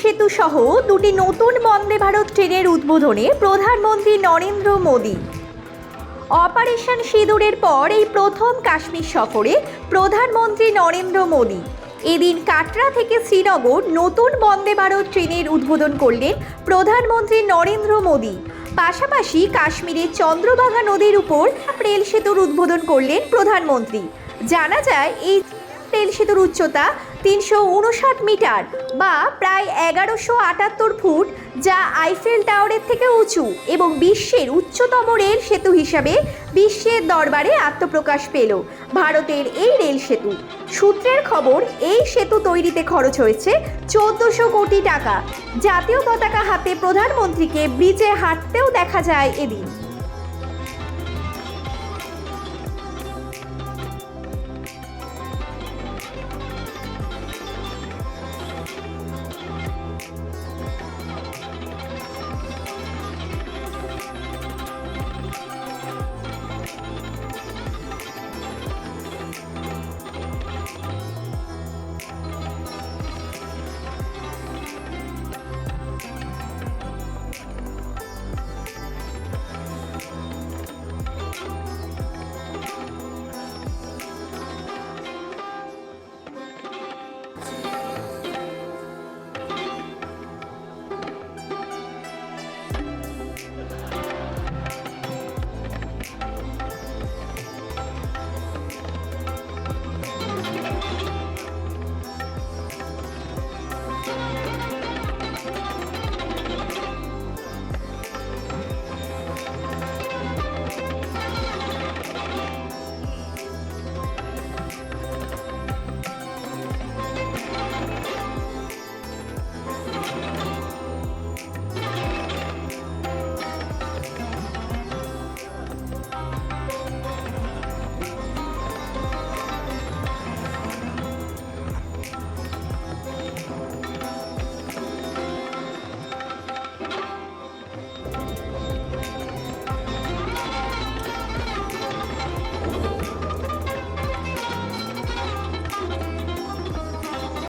সেতু সহ দুটি নতুন বন্দে ভারত ট্রেনের উদ্বোধনে প্রধানমন্ত্রী নরেন্দ্র মোদী। অপারেশন সিঁদুরের পর এই প্রথম কাশ্মীর সফরে প্রধানমন্ত্রী নরেন্দ্র মোদী। এদিন কাটরা থেকে শ্রীনগর নতুন বন্দে ভারত ট্রেনের উদ্বোধন করলেন প্রধানমন্ত্রী নরেন্দ্র মোদী। পাশাপাশি কাশ্মীরের চন্দ্রভাগা নদীর উপর রেল সেতুর উদ্বোধন করলেন প্রধানমন্ত্রী। জানা যায়, এই রেল সেতুর উচ্চতা তিনশো উনষাট মিটার বা প্রায় এগারোশো আটাত্তর ফুট, যা আইফেল টাওয়ারের থেকে উঁচু এবং বিশ্বের উচ্চতম রেল সেতু হিসাবে বিশ্বের দরবারে আত্মপ্রকাশ পেল, ভারতের এই রেল সেতু। সূত্রের খবর, এই সেতু তৈরিতে খরচ হয়েছে চোদ্দশো কোটি টাকা। জাতীয় পতাকা হাতে প্রধানমন্ত্রীকে ব্রিজে হাঁটতেও দেখা যায় এদিন।